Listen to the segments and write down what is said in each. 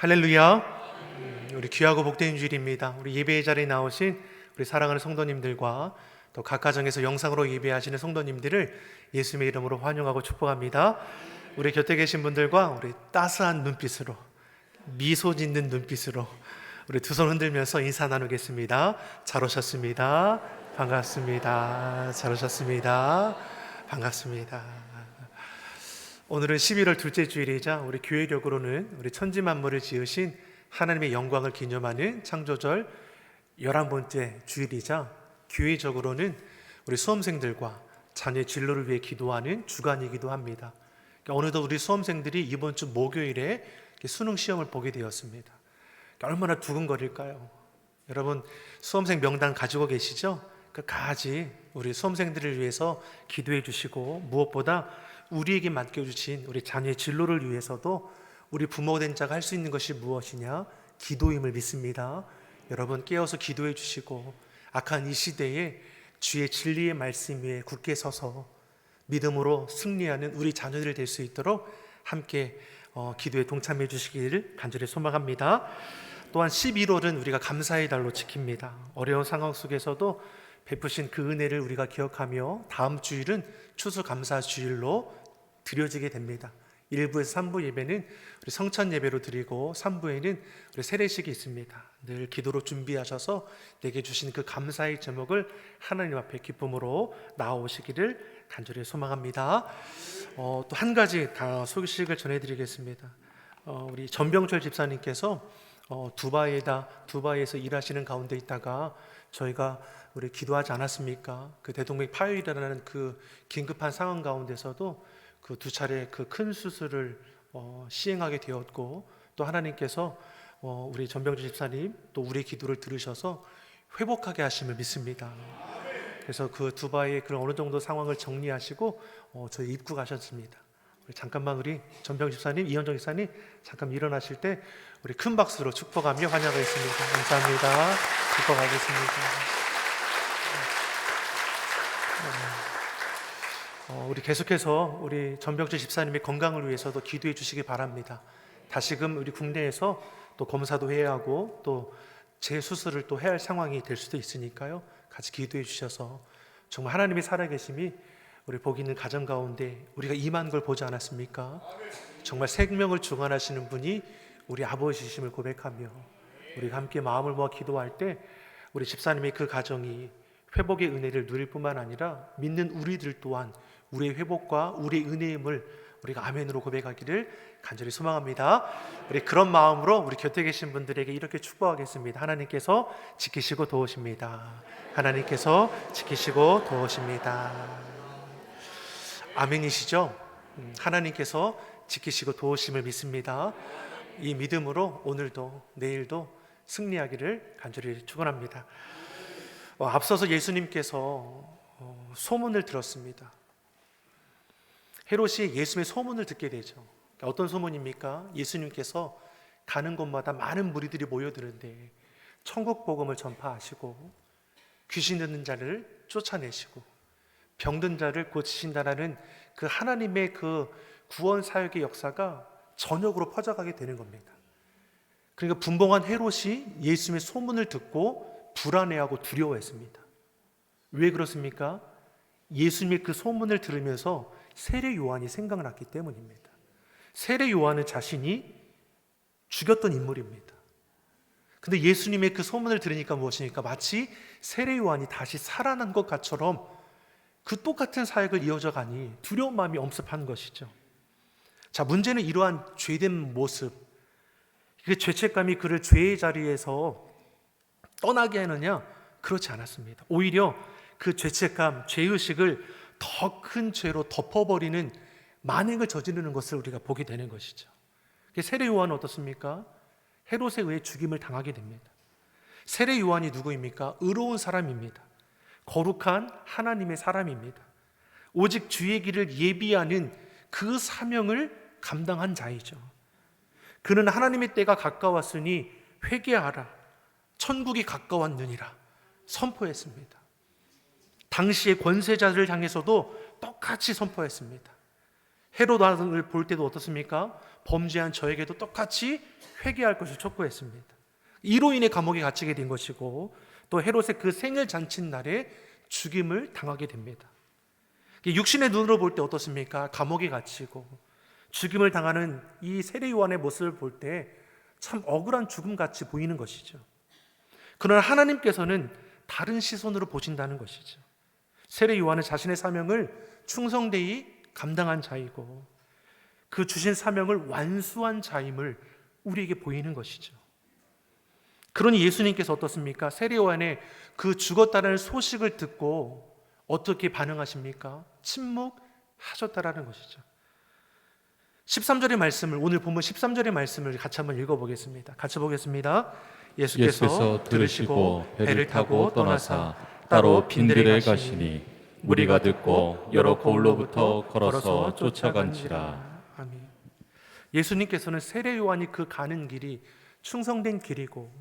할렐루야. 음, 우리 귀하고 복된 주일입니다. 우리 예배의 자리에 나오신 우리 사랑하는 성도님들과 또 각 가정에서 영상으로 예배하시는 성도님들을 예수님의 이름으로 환영하고 축복합니다. 우리 곁에 계신 분들과 우리 따스한 눈빛으로 미소 짓는 눈빛으로 우리 두 손 흔들면서 인사 나누겠습니다. 잘 오셨습니다. 반갑습니다. 잘 오셨습니다. 반갑습니다. 오늘은 11월 둘째 주일이자 우리 교회력으로는 우리 천지 만물을 지으신 하나님의 영광을 기념하는 창조절 11번째 주일이자 교회적으로는 우리 수험생들과 자녀의 진로를 위해 기도하는 주간이기도 합니다. 그러니까 어느덧 우리 수험생들이 이번 주 목요일에 수능 시험을 보게 되었습니다. 그러니까 얼마나 두근거릴까요? 여러분 수험생 명단 가지고 계시죠? 끝까지 우리 수험생들을 위해서 기도해 주시고 무엇보다 우리에게 맡겨주신 우리 자녀의 진로를 위해서도 우리 부모 된 자가 할 수 있는 것이 무엇이냐? 기도임을 믿습니다. 여러분 깨어서 기도해 주시고 악한 이 시대에 주의 진리의 말씀 위에 굳게 서서 믿음으로 승리하는 우리 자녀들 될 수 있도록 함께 어, 기도에 동참해 주시기를 간절히 소망합니다. 또한 11월은 우리가 감사의 달로 지킵니다. 어려운 상황 속에서도 베푸신 그 은혜를 우리가 기억하며 다음 주일은 추수 감사 주일로 드려지게 됩니다. 1부에서 3부 예배는 우리 성찬 예배로 드리고 3부에는 우리 세례식이 있습니다. 늘 기도로 준비하셔서 내게 주신 그 감사의 제목을 하나님 앞에 기쁨으로 나오시기를 간절히 소망합니다. 어, 또 한 가지 다 소식을 전해드리겠습니다. 어, 우리 전병철 집사님께서 어, 두바이에다 두바이에서 일하시는 가운데 있다가 저희가 우리 기도하지 않았습니까? 그 대동맥 파열이라는 그 긴급한 상황 가운데서도 그 두 차례 그 큰 수술을 어, 시행하게 되었고 또 하나님께서 어, 우리 전병주 집사님 또 우리 기도를 들으셔서 회복하게 하심을 믿습니다. 그래서 그 두바이의 그런 어느 정도 상황을 정리하시고 어, 저희 입국하셨습니다. 우리 잠깐만 우리 전병 집사님, 이현정 집사님 잠깐 일어나실 때 우리 큰 박수로 축복하며 환영하겠습니다. 감사합니다. 축복하겠습니다. 어, 우리 계속해서 우리 전병주 집사님의 건강을 위해서도 기도해 주시기 바랍니다. 다시금 우리 국내에서 또 검사도 해야 하고 또 재수술을 또 해야 할 상황이 될 수도 있으니까요. 같이 기도해 주셔서 정말 하나님의 살아계심이 우리 복 있는 가정 가운데 우리가 임한 걸 보지 않았습니까? 정말 생명을 주관하시는 분이 우리 아버지심을 고백하며 우리가 함께 마음을 모아 기도할 때 우리 집사님의 그 가정이 회복의 은혜를 누릴 뿐만 아니라 믿는 우리들 또한 우리의 회복과 우리의 은혜임을 우리가 아멘으로 고백하기를 간절히 소망합니다. 우리 그런 마음으로 우리 곁에 계신 분들에게 이렇게 축복하겠습니다. 하나님께서 지키시고 도우십니다. 하나님께서 지키시고 도우십니다. 아멘이시죠? 음, 하나님께서 지키시고 도우심을 믿습니다. 이 믿음으로 오늘도 내일도 승리하기를 간절히 축원합니다. 어, 앞서서 예수님께서 어, 소문을 들었습니다. 헤롯이 예수님의 소문을 듣게 되죠. 그러니까 어떤 소문입니까? 예수님께서 가는 곳마다 많은 무리들이 모여드는데 천국 복음을 전파하시고 귀신 듣는 자를 쫓아내시고 병든 자를 고치신다라는 그 하나님의 그 구원 사역의 역사가 전역으로 퍼져가게 되는 겁니다. 그러니까 분봉한 헤롯이 예수님의 소문을 듣고 불안해하고 두려워했습니다. 왜 그렇습니까? 예수님의 그 소문을 들으면서 세례 요한이 생각났기 때문입니다. 세례 요한은 자신이 죽였던 인물입니다. 근데 예수님의 그 소문을 들으니까 무엇입니까? 마치 세례 요한이 다시 살아난 것 같처럼 그 똑같은 사역을 이어져 가니 두려운 마음이 엄습한 것이죠. 자, 문제는 이러한 죄된 모습, 그 죄책감이 그를 죄의 자리에서 떠나게 하느냐? 그렇지 않았습니다. 오히려 그 죄책감, 죄의식을 더 큰 죄로 덮어버리는 만행을 저지르는 것을 우리가 보게 되는 것이죠. 세례 요한은 어떻습니까? 헤롯에 의해 죽임을 당하게 됩니다. 세례 요한이 누구입니까? 의로운 사람입니다. 거룩한 하나님의 사람입니다. 오직 주의 길을 예비하는 그 사명을 감당한 자이죠. 그는 하나님의 때가 가까웠으니 회개하라. 천국이 가까웠느니라. 선포했습니다. 당시의 권세자들을 향해서도 똑같이 선포했습니다. 왕을 볼 때도 어떻습니까? 범죄한 저에게도 똑같이 회개할 것을 촉구했습니다. 이로 인해 감옥에 갇히게 된 것이고 또 헤롯의 그 생일 잔치 날에 죽임을 당하게 됩니다. 육신의 눈으로 볼 때 어떻습니까? 감옥에 갇히고 죽임을 당하는 이 세례 요한의 모습을 볼 때 참 억울한 죽음 같이 보이는 것이죠. 그러나 하나님께서는 다른 시선으로 보신다는 것이죠. 세례 요한은 자신의 사명을 충성되이 감당한 자이고 그 주신 사명을 완수한 자임을 우리에게 보이는 것이죠. 그러니 예수님께서 어떻습니까? 세례 요한의 그 죽었다는 소식을 듣고 어떻게 반응하십니까? 침묵하셨다라는 것이죠. 13절의 말씀을 오늘 본문 13절의 말씀을 같이 한번 읽어 보겠습니다. 같이 보겠습니다. 예수께서, 예수께서 들으시고 배를 타고 떠나사 따로 빈들에 가시니 우리가 듣고 여러 거울로부터 걸어서 쫓아간지라 아멘. 예수님께서는 세례 요한이 그 가는 길이 충성된 길이고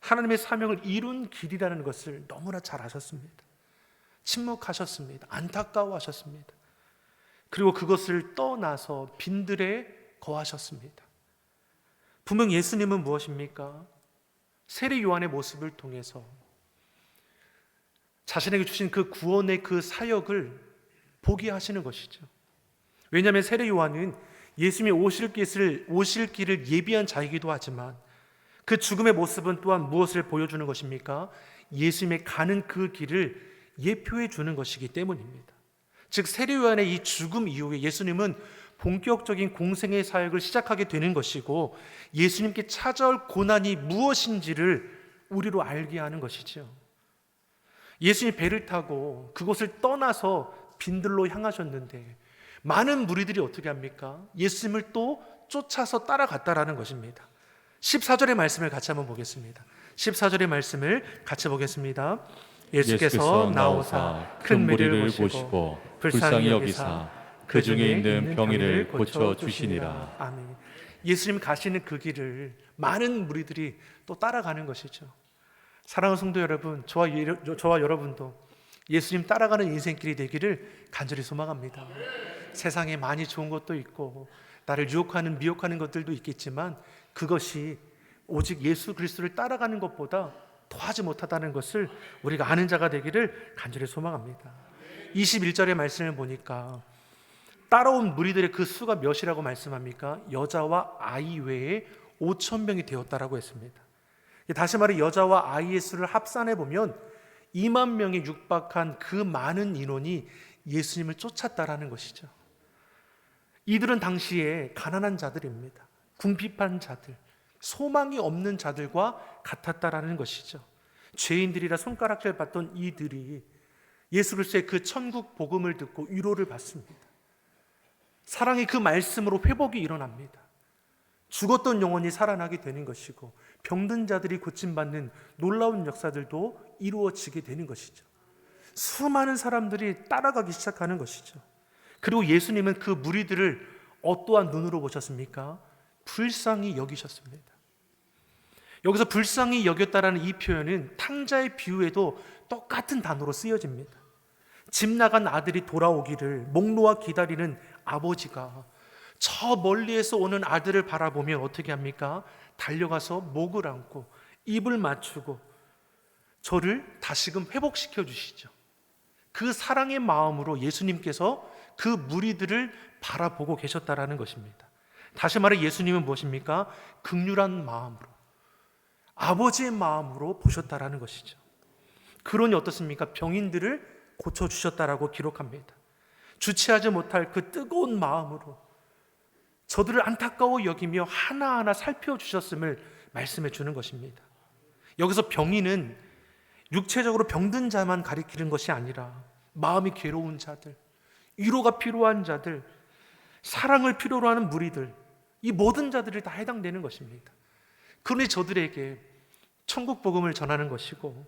하나님의 사명을 이룬 길이라는 것을 너무나 잘 아셨습니다. 침묵하셨습니다. 안타까워하셨습니다. 그리고 그것을 떠나서 빈들에 거하셨습니다. 분명 예수님은 무엇입니까? 세례 요한의 모습을 통해서 자신에게 주신 그 구원의 그 사역을 보게 하시는 것이죠. 왜냐하면 세례 요한은 예수님이 오실 길을 오실 길을 예비한 자이기도 하지만 그 죽음의 모습은 또한 무엇을 보여주는 것입니까? 예수님의 가는 그 길을 예표해 주는 것이기 때문입니다. 즉 세례 요한의 이 죽음 이후에 예수님은 본격적인 공생의 사역을 시작하게 되는 것이고 예수님께 찾아올 고난이 무엇인지를 우리로 알게 하는 것이죠. 예수님이 배를 타고 그곳을 떠나서 빈들로 향하셨는데 많은 무리들이 어떻게 합니까? 예수님을 또 쫓아서 따라갔다라는 것입니다. 14절의 말씀을 같이 한번 보겠습니다. 14절의 말씀을 같이 보겠습니다. 예수께서 나오사 큰 무리를 보시고 불쌍히 여기사 그 중에 있는 병이를 고쳐 주시니라. 아멘. 예수님 가시는 그 길을 많은 무리들이 또 따라가는 것이죠. 사랑하는 성도 여러분, 저와, 저와 여러분도 예수님 따라가는 인생길이 되기를 간절히 소망합니다. 세상에 많이 좋은 것도 있고 나를 유혹하는 미혹하는 것들도 있겠지만 그것이 오직 예수 그리스도를 따라가는 것보다 더하지 못하다는 것을 우리가 아는 자가 되기를 간절히 소망합니다. 21절의 말씀을 보니까 따라온 무리들의 그 수가 몇이라고 말씀합니까? 여자와 아이 외에 5천 명이 되었다라고 했습니다. 다시 말해 여자와 아이의 수를 합산해 보면 2만 명에 육박한 그 많은 인원이 예수님을 쫓았다라는 것이죠. 이들은 당시에 가난한 자들입니다. 궁핍한 자들, 소망이 없는 자들과 같았다라는 것이죠. 죄인들이라 손가락질 받던 이들이 예수 그리스도의 그 천국 복음을 듣고 위로를 받습니다. 사랑의 그 말씀으로 회복이 일어납니다. 죽었던 영혼이 살아나게 되는 것이고 병든 자들이 고침받는 놀라운 역사들도 이루어지게 되는 것이죠. 수많은 사람들이 따라가기 시작하는 것이죠. 그리고 예수님은 그 무리들을 어떠한 눈으로 보셨습니까? 불쌍히 여기셨습니다. 여기서 불쌍히 여겼다라는 이 표현은 탕자의 비유에도 똑같은 단어로 쓰여집니다. 집 나간 아들이 돌아오기를 목 놓아 기다리는 아버지가 저 멀리에서 오는 아들을 바라보면 어떻게 합니까? 달려가서 목을 안고 입을 맞추고 저를 다시금 회복시켜 주시죠. 그 사랑의 마음으로 예수님께서 그 무리들을 바라보고 계셨다라는 것입니다. 다시 말해 예수님은 무엇입니까? 극률한 마음으로 아버지의 마음으로 보셨다라는 것이죠. 그러니 어떻습니까? 병인들을 고쳐 주셨다라고 기록합니다. 주체하지 못할 그 뜨거운 마음으로 저들을 안타까워 여기며 하나하나 살펴주셨음을 말씀해 주는 것입니다. 여기서 병인은 육체적으로 병든 자만 가리키는 것이 아니라 마음이 괴로운 자들, 위로가 필요한 자들, 사랑을 필요로 하는 무리들, 이 모든 자들이 다 해당되는 것입니다. 그러니 저들에게 천국 복음을 전하는 것이고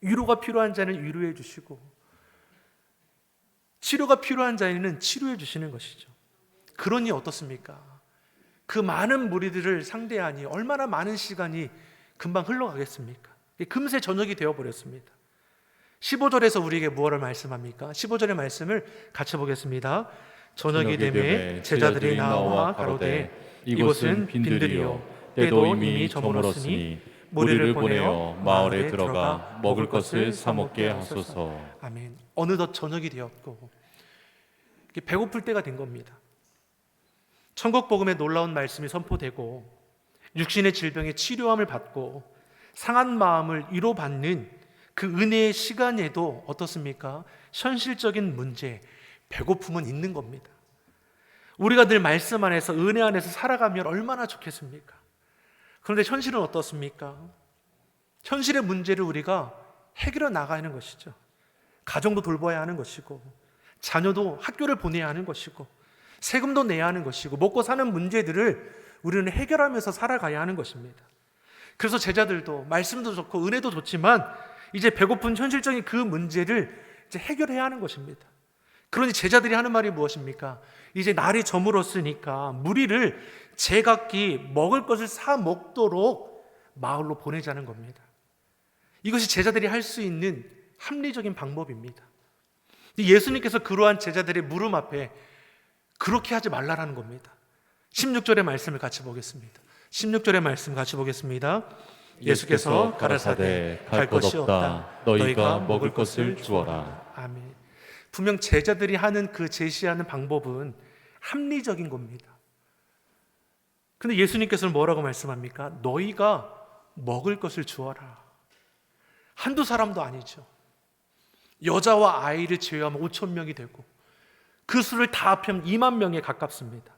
위로가 필요한 자는 위로해 주시고 치료가 필요한 자에는 치료해 주시는 것이죠. 그러니 어떻습니까? 그 많은 무리들을 상대하니 얼마나 많은 시간이 금방 흘러가겠습니까? 금세 저녁이 되어 버렸습니다. 15절에서 우리에게 무엇을 말씀합니까? 15절의 말씀을 같이 보겠습니다. 저녁이 되매 제자들이 나와 가로되 이곳은 빈들이요 때도 이미 저물었으니 무리를 보내어 마을에 들어가 먹을 것을 사 먹게 하소서. 아멘. 어느덧 저녁이 되었고 배고플 때가 된 겁니다. 천국 복음의 놀라운 말씀이 선포되고 육신의 질병의 치료함을 받고 상한 마음을 위로받는 그 은혜의 시간에도 어떻습니까? 현실적인 문제, 배고픔은 있는 겁니다. 우리가 늘 말씀 안에서 은혜 안에서 살아가면 얼마나 좋겠습니까? 그런데 현실은 어떻습니까? 현실의 문제를 우리가 해결해 나가야 하는 것이죠. 가정도 돌봐야 하는 것이고, 자녀도 학교를 보내야 하는 것이고, 세금도 내야 하는 것이고, 먹고 사는 문제들을 우리는 해결하면서 살아가야 하는 것입니다. 그래서 제자들도 말씀도 좋고 은혜도 좋지만 이제 배고픈 현실적인 그 문제를 이제 해결해야 하는 것입니다. 그러니 제자들이 하는 말이 무엇입니까? 이제 날이 저물었으니까 무리를 제각기 먹을 것을 사 먹도록 마을로 보내자는 겁니다. 이것이 제자들이 할 수 있는 합리적인 방법입니다. 예수님께서 그러한 제자들의 물음 앞에 그렇게 하지 말라라는 겁니다. 16절의 말씀을 같이 보겠습니다. 16절의 말씀 같이 보겠습니다. 예수께서 가라사대 갈 것이 없다. 너희가 먹을 것을 주어라. 아멘. 분명 제자들이 하는 그 제시하는 방법은 합리적인 겁니다. 근데 예수님께서는 뭐라고 말씀합니까? 너희가 먹을 것을 주어라. 한두 사람도 아니죠. 여자와 아이를 제외하면 5천 명이 되고 그 수를 다 합하면 2만 명에 가깝습니다.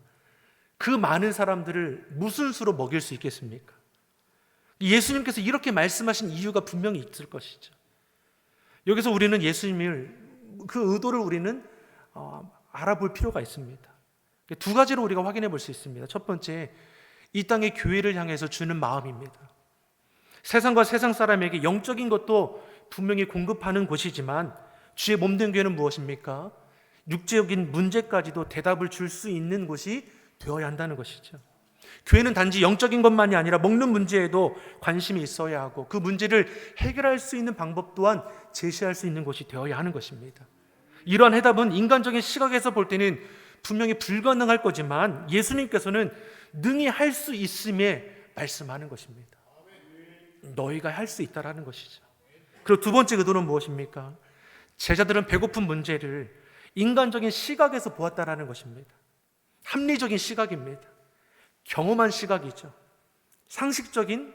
그 많은 사람들을 무슨 수로 먹일 수 있겠습니까? 예수님께서 이렇게 말씀하신 이유가 분명히 있을 것이죠. 여기서 우리는 예수님을 그 의도를 우리는 어, 알아볼 필요가 있습니다. 두 가지로 우리가 확인해 볼 수 있습니다. 첫 번째, 이 땅의 교회를 향해서 주는 마음입니다. 세상과 세상 사람에게 영적인 것도 분명히 공급하는 곳이지만 주의 몸된 교회는 무엇입니까? 육체적인 문제까지도 대답을 줄 수 있는 곳이 되어야 한다는 것이죠. 교회는 단지 영적인 것만이 아니라 먹는 문제에도 관심이 있어야 하고 그 문제를 해결할 수 있는 방법 또한 제시할 수 있는 곳이 되어야 하는 것입니다. 이러한 해답은 인간적인 시각에서 볼 때는 분명히 불가능할 거지만 예수님께서는 능히 할 수 있음에 말씀하는 것입니다. 너희가 할 수 있다라는 것이죠. 그리고 두 번째 의도는 무엇입니까? 제자들은 배고픈 문제를 인간적인 시각에서 보았다라는 것입니다. 합리적인 시각입니다. 경험한 시각이죠. 상식적인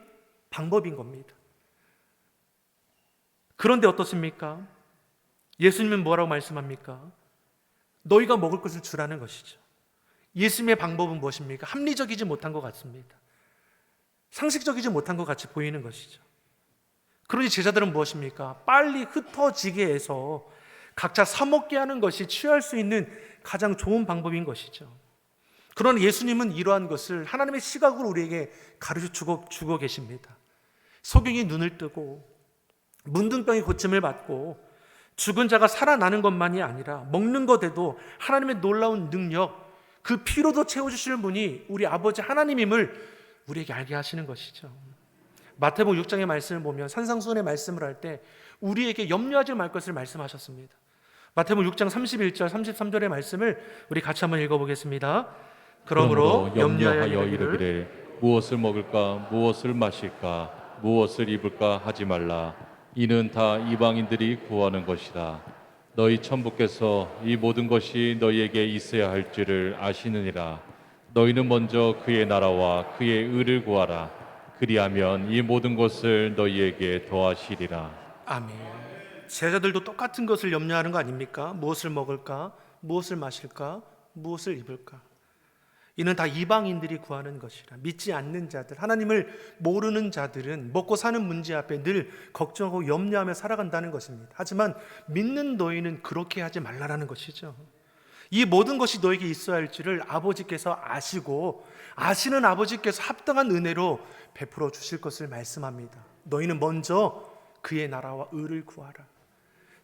방법인 겁니다. 그런데 어떻습니까? 예수님은 뭐라고 말씀합니까? 너희가 먹을 것을 주라는 것이죠. 예수님의 방법은 무엇입니까? 합리적이지 못한 것 같습니다. 상식적이지 못한 것 같이 보이는 것이죠. 그러니 제자들은 무엇입니까? 빨리 흩어지게 해서 각자 사먹게 하는 것이 취할 수 있는 가장 좋은 방법인 것이죠. 그러나 예수님은 이러한 것을 하나님의 시각으로 우리에게 가르쳐 주고, 주고 계십니다. 소경이 눈을 뜨고 문둥병이 고침을 받고 죽은 자가 살아나는 것만이 아니라 먹는 것에도 하나님의 놀라운 능력, 그 피로도 채워주시는 분이 우리 아버지 하나님임을 우리에게 알게 하시는 것이죠. 마태복음 6장의 말씀을 보면 산상수훈의 말씀을 할 때 우리에게 염려하지 말 것을 말씀하셨습니다. 마태복음 6장 31절 33절의 말씀을 우리 같이 한번 읽어보겠습니다. 그러므로 염려하여 이르기를 이르기를 무엇을 먹을까 무엇을 마실까 무엇을 입을까 하지 말라. 이는 다 이방인들이 구하는 것이다. 너희 천부께서 이 모든 것이 너희에게 있어야 할 줄을 아시느니라. 너희는 먼저 그의 나라와 그의 의를 구하라. 그리하면 이 모든 것을 너희에게 더하시리라 아멘. 제자들도 똑같은 것을 염려하는 거 아닙니까? 무엇을 먹을까? 무엇을 마실까? 무엇을 입을까? 이는 다 이방인들이 구하는 것이라. 믿지 않는 자들, 하나님을 모르는 자들은 먹고 사는 문제 앞에 늘 걱정하고 염려하며 살아간다는 것입니다. 하지만 믿는 너희는 그렇게 하지 말라라는 것이죠. 이 모든 것이 너에게 있어야 할 줄을 아버지께서 아시고 아시는 아버지께서 합당한 은혜로 베풀어 주실 것을 말씀합니다. 너희는 먼저 그의 나라와 의를 구하라.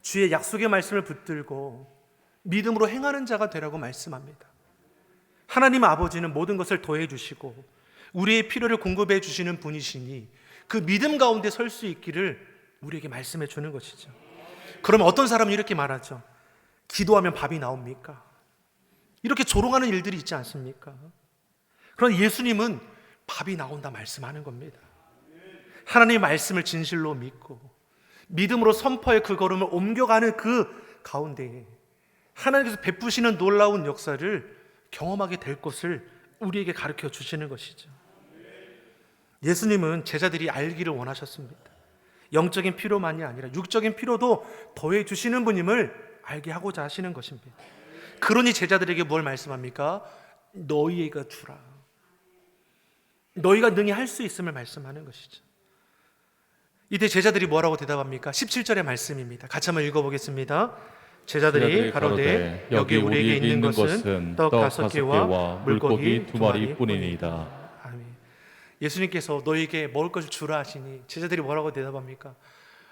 주의 약속의 말씀을 붙들고 믿음으로 행하는 자가 되라고 말씀합니다. 하나님 아버지는 모든 것을 더해 주시고 우리의 필요를 공급해 주시는 분이시니 그 믿음 가운데 설 수 있기를 우리에게 말씀해 주는 것이죠. 그러면 어떤 사람은 이렇게 말하죠. 기도하면 밥이 나옵니까? 이렇게 조롱하는 일들이 있지 않습니까? 그러나 예수님은 밥이 나온다 말씀하는 겁니다. 하나님의 말씀을 진실로 믿고 믿음으로 선포의 그 걸음을 옮겨가는 그 가운데에 하나님께서 베푸시는 놀라운 역사를 경험하게 될 것을 우리에게 가르쳐 주시는 것이죠. 예수님은 제자들이 알기를 원하셨습니다. 영적인 필요만이 아니라 육적인 필요도 더해 주시는 분임을 알게 하고자 하시는 것입니다. 그러니 제자들에게 뭘 말씀합니까? 너희가 주라. 너희가 능히 할 수 있음을 말씀하는 것이죠. 이때 제자들이 뭐라고 대답합니까? 17절의 말씀입니다. 같이 한번 읽어보겠습니다. 제자들이 가로되 여기 우리에게 있는 것은 떡 다섯 개와 물고기 두 마리뿐이니이다. 아멘. 예수님께서 너에게 먹을 것을 주라 하시니 제자들이 뭐라고 대답합니까?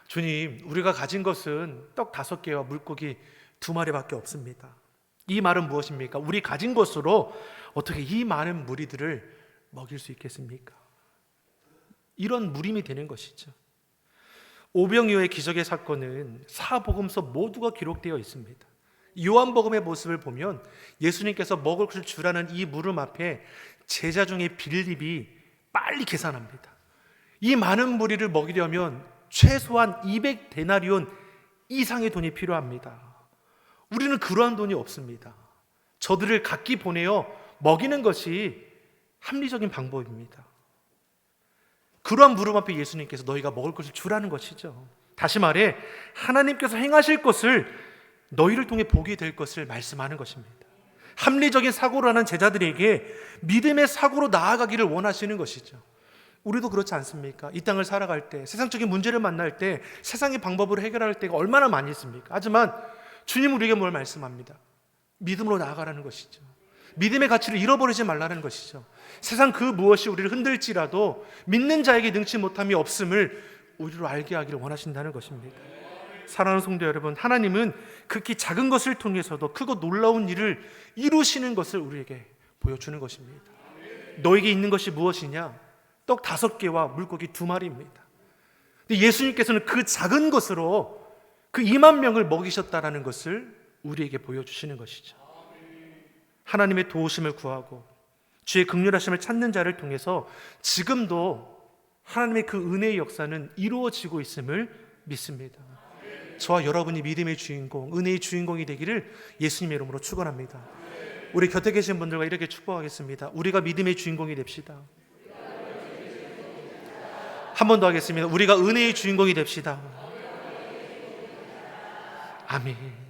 주님, 우리가 가진 것은 떡 다섯 개와 물고기 두 마리밖에 없습니다. 이 말은 무엇입니까? 우리 가진 것으로 어떻게 이 많은 무리들을 먹일 수 있겠습니까? 이런 무림이 되는 것이죠. 오병이어의 기적의 사건은 사복음서 모두가 기록되어 있습니다. 요한복음의 모습을 보면 예수님께서 먹을 것을 주라는 이 물음 앞에 제자 중에 빌립이 빨리 계산합니다. 이 많은 무리를 먹이려면 최소한 200데나리온 이상의 돈이 필요합니다. 우리는 그러한 돈이 없습니다. 저들을 각기 보내어 먹이는 것이 합리적인 방법입니다. 그러한 물음 앞에 예수님께서 너희가 먹을 것을 주라는 것이죠. 다시 말해 하나님께서 행하실 것을 너희를 통해 보게 될 것을 말씀하는 것입니다. 합리적인 사고를 하는 제자들에게 믿음의 사고로 나아가기를 원하시는 것이죠. 우리도 그렇지 않습니까? 이 땅을 살아갈 때, 세상적인 문제를 만날 때, 세상의 방법으로 해결할 때가 얼마나 많이 있습니까? 하지만 주님 우리에게 뭘 말씀합니다? 믿음으로 나아가라는 것이죠. 믿음의 가치를 잃어버리지 말라는 것이죠. 세상 그 무엇이 우리를 흔들지라도 믿는 자에게 능치 못함이 없음을 우리로 알게 하기를 원하신다는 것입니다. 사랑하는 성도 여러분, 하나님은 극히 작은 것을 통해서도 크고 놀라운 일을 이루시는 것을 우리에게 보여주는 것입니다. 너에게 있는 것이 무엇이냐? 떡 다섯 개와 물고기 두 마리입니다. 근데 예수님께서는 그 작은 것으로 그 2만 명을 먹이셨다라는 것을 우리에게 보여주시는 것이죠. 하나님의 도우심을 구하고 주의 극률하심을 찾는 자를 통해서 지금도 하나님의 그 은혜의 역사는 이루어지고 있음을 믿습니다. 저와 여러분이 믿음의 주인공, 은혜의 주인공이 되기를 예수님의 이름으로 축원합니다. 우리 곁에 계신 분들과 이렇게 축복하겠습니다. 우리가 믿음의 주인공이 됩시다. 한 번 더 하겠습니다. 우리가 은혜의 주인공이 됩시다. 아멘.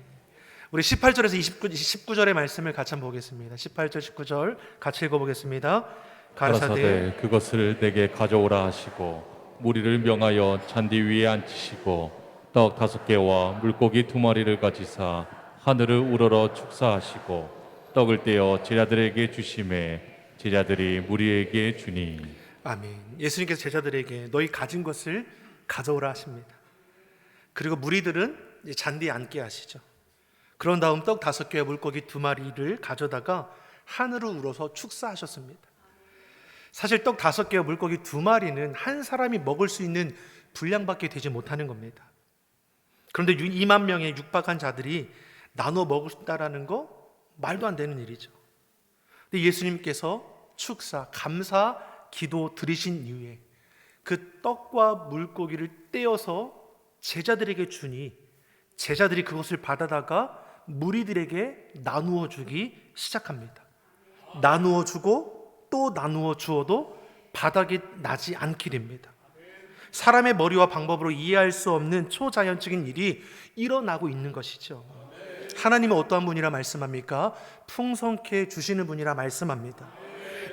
우리 18절에서 29, 19절의 말씀을 같이 한번 보겠습니다. 18절, 19절 같이 읽어보겠습니다. 가라사대 그것을 내게 가져오라 하시고 무리를 명하여 잔디 위에 앉히시고 떡 다섯 개와 물고기 두 마리를 가지사 하늘을 우러러 축사하시고 떡을 떼어 제자들에게 주심에 제자들이 무리에게 주니 아멘. 예수님께서 제자들에게 너희 가진 것을 가져오라 하십니다. 그리고 무리들은 잔디에 앉게 하시죠. 그런 다음 떡 다섯 개와 물고기 두 마리를 가져다가 하늘을 우러서 축사하셨습니다. 사실 떡 다섯 개와 물고기 두 마리는 한 사람이 먹을 수 있는 분량밖에 되지 못하는 겁니다. 그런데 2만 명의 육박한 자들이 나눠 먹었다라는 거 말도 안 되는 일이죠. 근데 예수님께서 축사, 감사, 기도 드리신 이후에 그 떡과 물고기를 떼어서 제자들에게 주니 제자들이 그것을 받아다가 무리들에게 나누어 주기 시작합니다. 나누어 주고 또 나누어 주어도 바닥이 나지 않게 됩니다. 사람의 머리와 방법으로 이해할 수 없는 초자연적인 일이 일어나고 있는 것이죠. 하나님은 어떠한 분이라 말씀합니까? 풍성케 주시는 분이라 말씀합니다.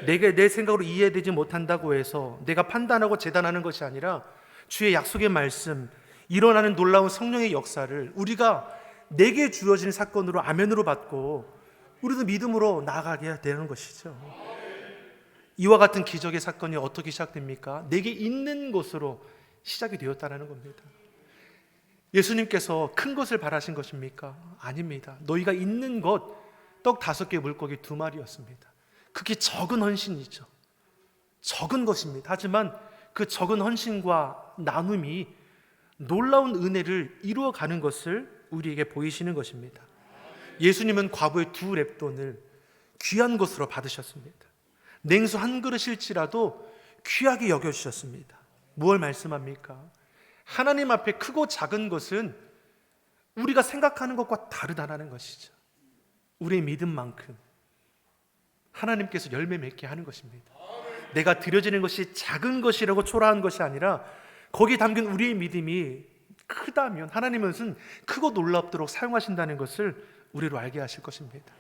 내게 내 생각으로 이해되지 못한다고 해서 내가 판단하고 재단하는 것이 아니라 주의 약속의 말씀, 일어나는 놀라운 성령의 역사를 우리가 내게 주어진 사건으로 아멘으로 받고 우리도 믿음으로 나아가게 되는 것이죠. 이와 같은 기적의 사건이 어떻게 시작됩니까? 내게 있는 것으로 시작이 되었다는 겁니다. 예수님께서 큰 것을 바라신 것입니까? 아닙니다. 너희가 있는 것, 떡 다섯 개 물고기 두 마리였습니다. 그게 적은 헌신이죠. 적은 것입니다. 하지만 그 적은 헌신과 나눔이 놀라운 은혜를 이루어가는 것을 우리에게 보이시는 것입니다. 예수님은 과부의 두 랩돈을 귀한 것으로 받으셨습니다. 냉수 한 그릇일지라도 귀하게 여겨주셨습니다. 무엇 말씀합니까? 하나님 앞에 크고 작은 것은 우리가 생각하는 것과 다르다는 것이죠. 우리의 믿음만큼 하나님께서 열매 맺게 하는 것입니다. 내가 드려지는 것이 작은 것이라고 초라한 것이 아니라 거기 담긴 우리의 믿음이 크다면 하나님은 크고 놀랍도록 사용하신다는 것을 우리로 알게 하실 것입니다.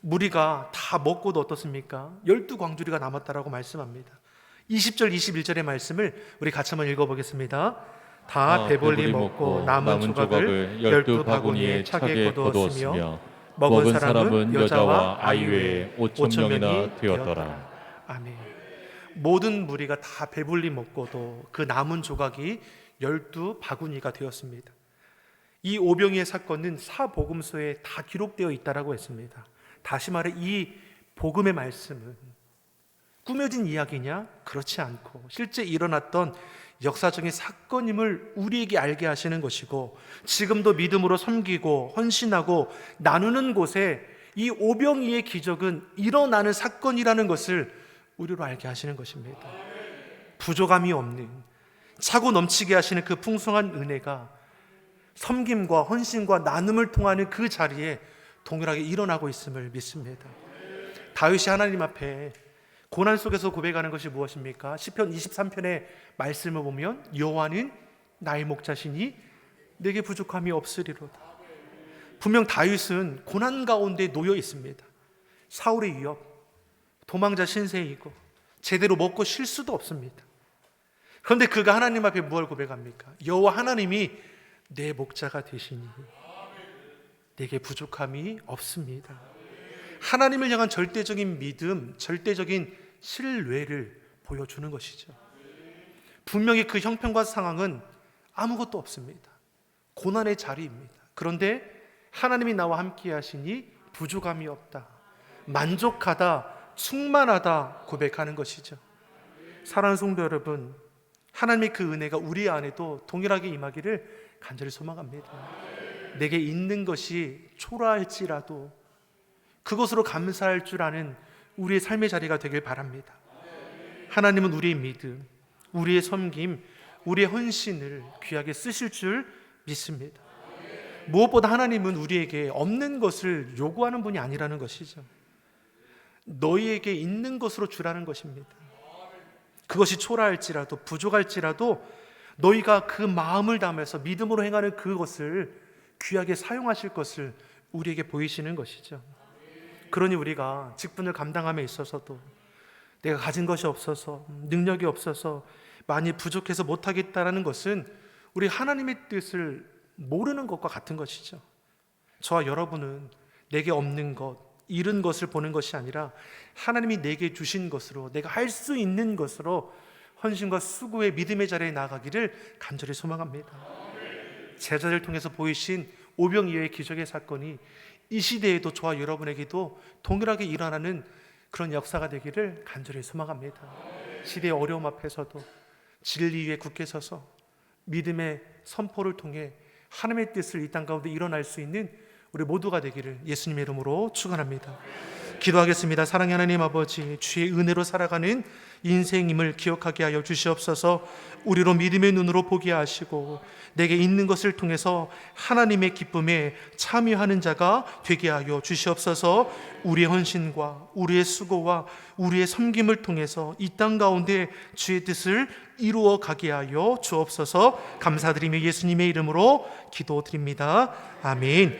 무리가 다 먹고도 어떻습니까? 열두 광주리가 남았다라고 말씀합니다. 20절 21절의 말씀을 우리 같이 한번 읽어보겠습니다. 다다 배불리 먹고 남은 조각을 열두 바구니에 차게 거두었으며 먹은 사람은 여자와 아이 외에 오천 명이나 되었더라. 아멘. 모든 무리가 다 배불리 먹고도 그 남은 조각이 열두 바구니가 되었습니다. 이 오병이의 사건은 사복음서에 다 기록되어 있다라고 했습니다. 다시 말해 이 복음의 말씀은 꾸며진 이야기냐? 그렇지 않고 실제 일어났던 역사적인 사건임을 우리에게 알게 하시는 것이고 지금도 믿음으로 섬기고 헌신하고 나누는 곳에 이 오병이의 기적은 일어나는 사건이라는 것을 우리로 알게 하시는 것입니다. 부족함이 없는 차고 넘치게 하시는 그 풍성한 은혜가 섬김과 헌신과 나눔을 통하는 그 자리에 동일하게 일어나고 있음을 믿습니다. 다윗이 하나님 앞에 고난 속에서 고백하는 것이 무엇입니까? 시편 23편의 말씀을 보면 여호와는 나의 목자시니 내게 부족함이 없으리로다. 분명 다윗은 고난 가운데 놓여 있습니다. 사울의 위협, 도망자 신세이고 제대로 먹고 쉴 수도 없습니다. 그런데 그가 하나님 앞에 무엇을 고백합니까? 여호와 하나님이 내 목자가 되시니 내게 부족함이 없습니다. 하나님을 향한 절대적인 믿음, 절대적인 신뢰를 보여주는 것이죠. 분명히 그 형편과 상황은 아무것도 없습니다. 고난의 자리입니다. 그런데 하나님이 나와 함께 하시니 부족함이 없다. 만족하다, 충만하다 고백하는 것이죠. 사랑하는 성도 여러분, 하나님의 그 은혜가 우리 안에도 동일하게 임하기를 간절히 소망합니다. 내게 있는 것이 초라할지라도 그것으로 감사할 줄 아는 우리의 삶의 자리가 되길 바랍니다. 하나님은 우리의 믿음, 우리의 섬김, 우리의 헌신을 귀하게 쓰실 줄 믿습니다. 무엇보다 하나님은 우리에게 없는 것을 요구하는 분이 아니라는 것이죠. 너희에게 있는 것으로 주라는 것입니다. 그것이 초라할지라도 부족할지라도 너희가 그 마음을 담아서 믿음으로 행하는 그것을 귀하게 사용하실 것을 우리에게 보이시는 것이죠. 그러니 우리가 직분을 감당함에 있어서도 내가 가진 것이 없어서 능력이 없어서 많이 부족해서 못하겠다라는 것은 우리 하나님의 뜻을 모르는 것과 같은 것이죠. 저와 여러분은 내게 없는 것, 잃은 것을 보는 것이 아니라 하나님이 내게 주신 것으로 내가 할 수 있는 것으로 헌신과 수고의 믿음의 자리에 나가기를 간절히 소망합니다. 제자들 통해서 보이신 오병이어의 기적의 사건이 이 시대에도 저와 여러분에게도 동일하게 일어나는 그런 역사가 되기를 간절히 소망합니다. 시대의 어려움 앞에서도 진리 위에 굳게 서서 믿음의 선포를 통해 하나님의 뜻을 이 땅 가운데 일어날 수 있는 우리 모두가 되기를 예수님의 이름으로 축원합니다. 기도하겠습니다. 사랑의 하나님 아버지, 주의 은혜로 살아가는 인생임을 기억하게 하여 주시옵소서. 우리로 믿음의 눈으로 보게 하시고 내게 있는 것을 통해서 하나님의 기쁨에 참여하는 자가 되게 하여 주시옵소서. 우리의 헌신과 우리의 수고와 우리의 섬김을 통해서 이 땅 가운데 주의 뜻을 이루어 가게 하여 주옵소서. 감사드리며 예수님의 이름으로 기도드립니다. 아멘.